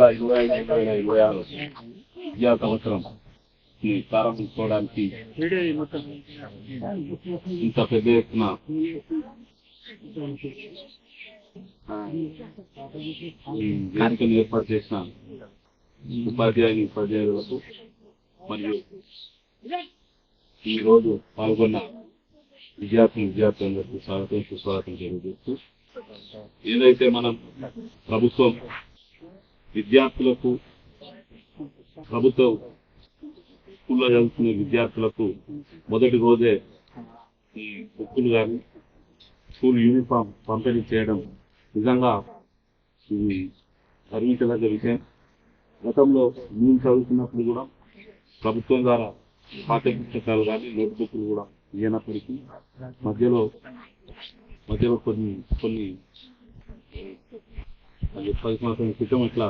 వేల ఇరవై ఐదు ఇరవై ఐదు ఇరవై ఆరు. విద్యా సంవత్సరం. ప్రారంభించుకోవడానికి ఇంత పెద్ద ఎత్తున ఆ, వేదికను ఏర్పాటు చేసిన ఉపాధ్యాయుని ఉపాధ్యాయులకు మరియు ఈరోజు పాల్గొన్న విద్యార్థి విద్యార్థులందరికీ స్వాగతం సుస్వాగతం జరుగుతూ ఏదైతే మనం ప్రభుత్వం విద్యార్థులకు ప్రభుత్వం స్కూల్లో చదువుకునే విద్యార్థులకు మొదటి రోజే ఈ బుక్కులు కానీ స్కూల్ యూనిఫామ్ పంపిణీ చేయడం నిజంగా ఇది గర్వించదగ్గ విషయం. గతంలో మేము చదువుకున్నప్పుడు కూడా ప్రభుత్వం ద్వారా పాఠ్య పుస్తకాలు కానీ నోట్బుక్లు కూడా ఇయ్యనప్పటికీ మధ్యలో మధ్యలో కొన్ని కొన్ని పది సంవత్సరాల క్రితం ఇట్లా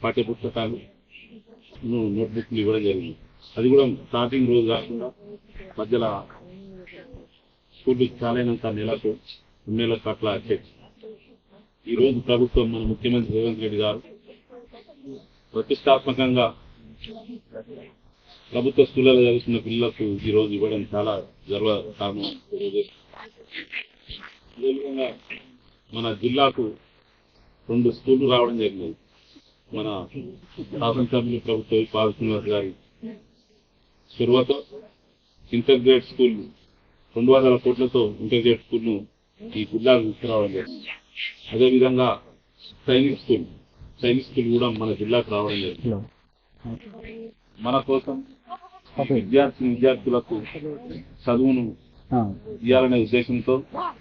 పాఠ్య పుస్తకాలు నోట్బుక్లు ఇవ్వడం జరిగింది. అది కూడా స్టార్టింగ్ రోజు కాకుండా మధ్యలో స్కూల్ చాలైనంత నెలకు రెండు నెలలకు అట్లా వచ్చేది ఈ రోజు ప్రభుత్వం మన ముఖ్యమంత్రి రేవంత్ రెడ్డి గారు ప్రతిష్టాత్మకంగా ప్రభుత్వ స్కూళ్ళలో చదువుతున్న పిల్లలకు ఈ రోజు ఇవ్వడం చాలా గర్వ కారణం. అదేవిధంగా మన జిల్లాకు రెండు స్కూళ్ళు రావడం జరిగింది. మన శాసనసభ్యులు ప్రభుత్వ పాల్ శ్రీనివాస్ గారి చొరవతో ఇంటర్గ్రేట్ స్కూల్ రెండు వందల కోట్లతో ఇంటర్గ్రేట్ స్కూల్ను ఈ జిల్లాకు తీసుకురావడం జరిగింది. అదేవిధంగా సైనిక్ స్కూల్ సైనిక్ స్కూల్ కూడా మన జిల్లాకు రావడం జరిగింది. మన కోసం విద్యార్థి విద్యార్థులకు చదువును ఇవ్వాలనే ఉద్దేశంతో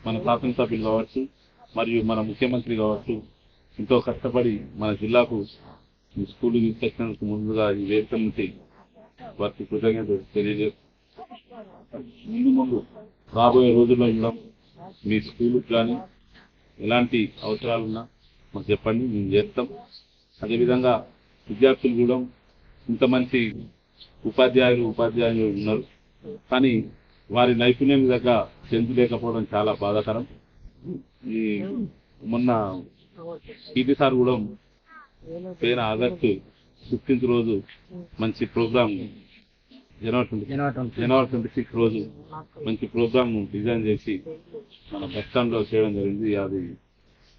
మన శాసనసభ్యులు కావచ్చు మరియు మన ముఖ్యమంత్రి కావచ్చు ఎంతో కష్టపడి మన జిల్లాకు ఈ స్కూల్ తీసుకొచ్చినందుకు ముందుగా ఈ వేదిక నుంచి వారికి కృతజ్ఞత తెలియజేస్తూ ముందు ముందు రాబోయే రోజుల్లో ఇవ్వడం మీ స్కూల్కి కానీ ఎలాంటి అవసరాలున్నా మాకు చెప్పండి మేము చేస్తాం. అదేవిధంగా విద్యార్థులు కూడా ఇంత మంచి ఉపాధ్యాయులు ఉపాధ్యాయులు ఉన్నారు. కానీ వారి నైపుణ్యం దగ్గర చెందు లేకపోవడం చాలా బాధాకరం. ఈ మొన్న పీటీ సార్ కూడా పోయిన ఆగస్టు ఫిఫ్టీన్త్ రోజు మంచి ప్రోగ్రామ్ జనవరి ట్వంటీ జనవరి ట్వంటీ సిక్స్ రోజు మంచి ప్రోగ్రామ్ డిజైన్ చేసి మన బస్ స్టాండ్లో చేయడం జరిగింది. అది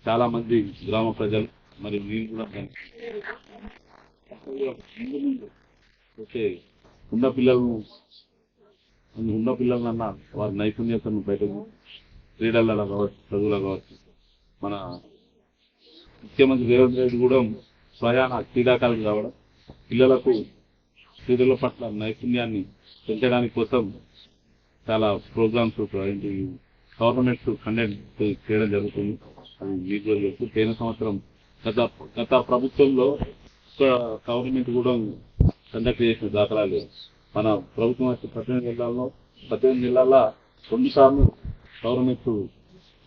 చాలా మంది గ్రామ ప్రజలు మరి నేను కూడా ఓకే ఉన్న పిల్లలను ఉన్న పిల్లలన్నా వారి నైపుణ్యతను బయటకు క్రీడలలో కావచ్చు చదువులో కావచ్చు మన ముఖ్యమంత్రి రేవంత్ రెడ్డి కూడా స్వయాన క్రీడాకారులు కావడం పిల్లలకు క్రీడల పట్ల నైపుణ్యాన్ని పెంచడానికి కోసం చాలా ప్రోగ్రామ్స్ ఏంటి గవర్నమెంట్ కండక్ట్ చేయడం జరుగుతుంది. అది మీకు కూడా పోయిన సంవత్సరం గత గత ప్రభుత్వంలో ఒక గవర్నమెంట్ కూడా కండక్ట్ చేసిన దాఖలాలు మన ప్రభుత్వం వచ్చే పద్దెనిమిది జిల్లాల్లో పద్దెనిమిది జిల్లాల రెండు సార్లు గవర్నమెంట్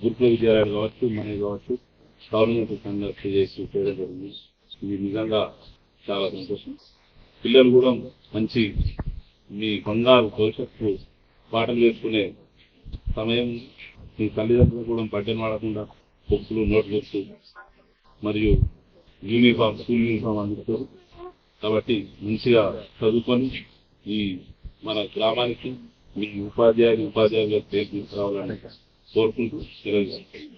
గురుకుల విద్యాలయాలు కావచ్చు మనీ కావచ్చు గవర్నమెంట్ చేసి చేయడం జరిగింది ఇది నిజంగా చాలా సంతోషం. పిల్లలు కూడా మంచి మీ బంగారు భవిష్యత్తు పాటలు నేర్చుకునే సమయం మీ తల్లిదండ్రులు కూడా బడ్డెన్ వాడకుండా బుక్లు నోట్బుక్స్ మరియు యూనిఫామ్ స్కూల్ యూనిఫామ్ అందిస్తారు కాబట్టి మంచిగా చదువుకొని ఈ మన గ్రామానికి మీ ఉపాధ్యాయులు ఉపాధ్యాయులు పేరు తీసుకురావాలని కోరుకుంటూ తెలియజేస్తాను